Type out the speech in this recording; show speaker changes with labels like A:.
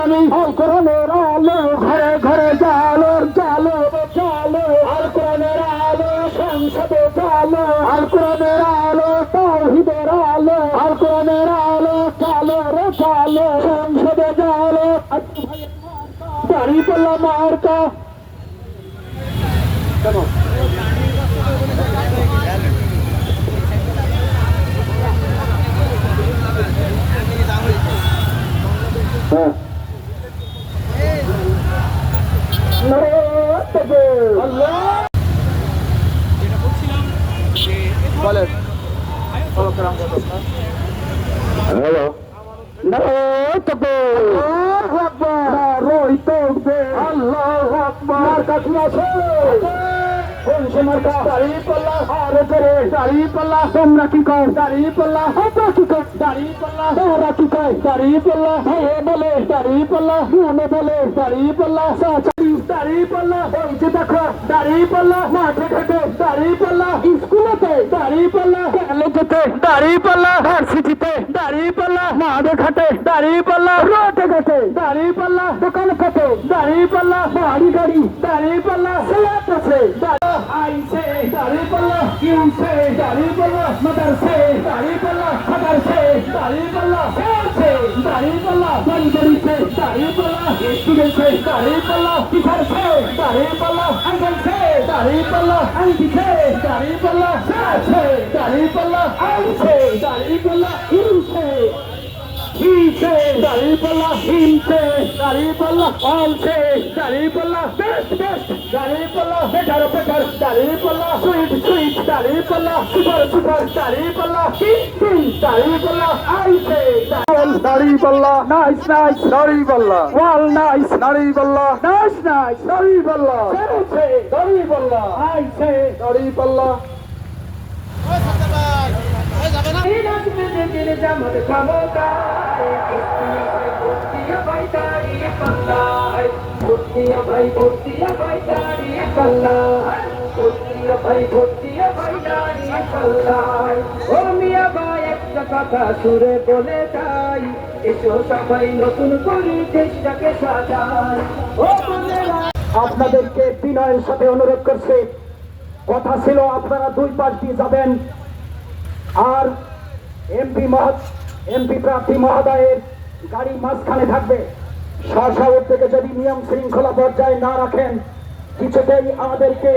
A: ইসলামী আল কোরআনের আলো, ঘরে ঘরে জালোর জালো জালো। আল কোরআনের আলো, সংসদে জালো। আল কোরআনের আলো, তাওহীদের আলো। আল কোরআনের আলো, জালো রে জালো। সংসদে জালো। দাড়ি পাল্লা মার্কা কেন হ্যাঁ বলেন হ্যালো আল্লাহ আকবার কাছে আছে কোন সময় দাড়ি পাল্লা আরে করে দাড়ি পাল্লা তোমরা কি কর দাড়ি পাল্লা হতো কি কর দাড়ি পাল্লা তোমরা কি কর দাড়ি পাল্লা হে বলে দাড়ি পাল্লা মনে বলে দাড়ি পাল্লা সাচারি দাড়ি পাল্লা বলছে দেখো দাড়ি পাল্লা মাঠে ঘাটে দাড়ি পাল্লা স্কুলেতে দাড়ি পাল্লা কলেজেতে দাড়ি পাল্লা ভার্সিটিতে দাড়ি পাল্লা মাঠে ঘাটে দাড়ি পাল্লা রোডে ঘাটে দাড়ি পাল্লা দোকান খাতে দাড়ি পাল্লা বাড়ি গাড়ি দাড়ি পাল্লা সেলাত আছে আইসে দাড়ি পাল্লা কিউসে দাড়ি পাল্লা মাদারসে দাড়ি পাল্লা পাল্লা বাড়ি বাড়িতে দাড়ি পাল্লা স্টুডেন্টসে দাড়ি পাল্লা টিচারসে দাড়ি পাল্লা আঙ্কেলসে দাড়ি পাল্লা আন্টিসে দাড়ি পাল্লা সাছে দাড়ি পাল্লা আইসে দাড়ি পাল্লা ইউসে Hice, dari pala, himse, dari pala, alse, dari pala, best, best, dari pala, better, better, dari pala, sweet, sweet, dari pala, super, aise, dari pala, nice, nice, dari pala, wall, nice, dari pala, nice, nice, dari pala, serce, dari pala, aise, dari pala,
B: কথা সুরে বলে যাই। এসো সবাই নতুন করে দেশটাকে সাজাই।
A: আপনাদেরকে বিনয়ের সাথে অনুরোধ করছে। কথা ছিল, আপনারা দুই পাশ দিয়ে যাবেন। আর এমপি এমপি প্রার্থী মহোদয়ের গাড়ি মাঝখানে থাকবে। স্বশাবর থেকে যদি নিয়ম শৃঙ্খলা পর্যায়ে না রাখেন, কিছুতেই আমাদেরকে